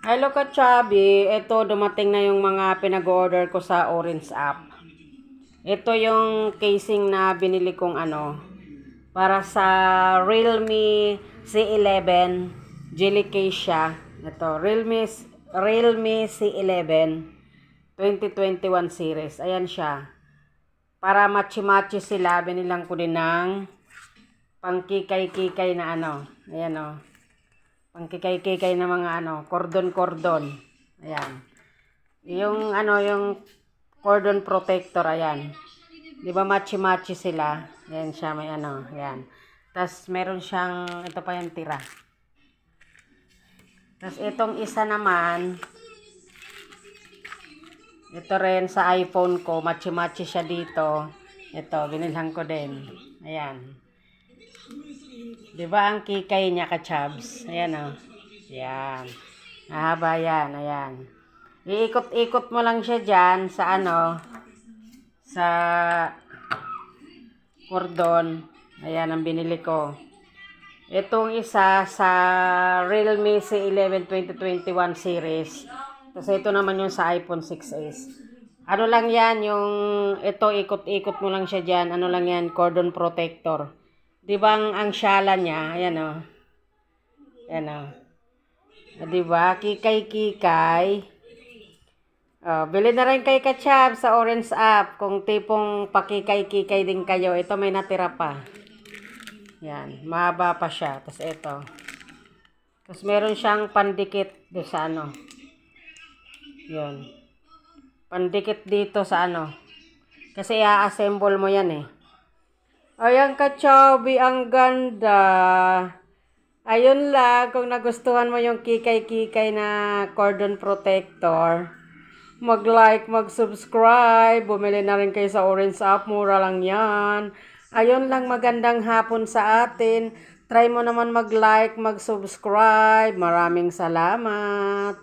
Hello ka, Chubby. Ito, dumating na yung mga pinag-order ko sa Orange app. Ito yung casing na binili kong ano, para sa Realme C11 Jelly case siya. Ito, Realme, Realme C11 2021 series. Ayan siya. Para matchi-matchi sila, binilang ko din ng pangkikay-kikay na ano. Ayan o. Pangkikay-kikay na mga ano, cordon-cordon. Ayan. Yung ano, yung cordon protector, ayan. Di ba matchi-matchi sila? Ayan siya, may ano, ayan. Tapos meron siyang, ito pa yung tira. Tapos itong isa naman, ito rin sa iPhone ko, matchi-matchi siya dito. Ito, binilhan ko din. Ayan. Di ba ang kikay niya ka-chubs? Ayan o. Ayan. Mahaba yan. Ayan. Iikot-ikot mo lang siya dyan sa ano, sa cordon. Ayan ang binili ko. Itong isa sa Realme C11 2021 series. Tapos ito naman yung sa iPhone 6s. Ano lang yan, yung ito ikot-ikot mo lang siya dyan. Ano lang yan, cordon protector. Di ba ang, ang niya, ayan o. Ayan o. Ah, Di ba? Kikay-kikay. Oh, bili na rin kay Kachab sa Orange app. Kung tipong pakikay-kikay din kayo, ito may natira pa. Yan, mahaba pa siya. Tapos ito. Tapos meron siyang pandikit do sa ano. Yun. Pandikit dito sa ano. Kasi i-assemble mo yan eh. Ayan ka, Chubby. Ang ganda. Ayun lang, kung nagustuhan mo yung kikay-kikay na cordon protector, mag-like, mag-subscribe, bumili na rin kayo sa Orange app, mura lang yan. Ayun lang, magandang hapon sa atin. Try mo naman mag-like, mag-subscribe. Maraming salamat.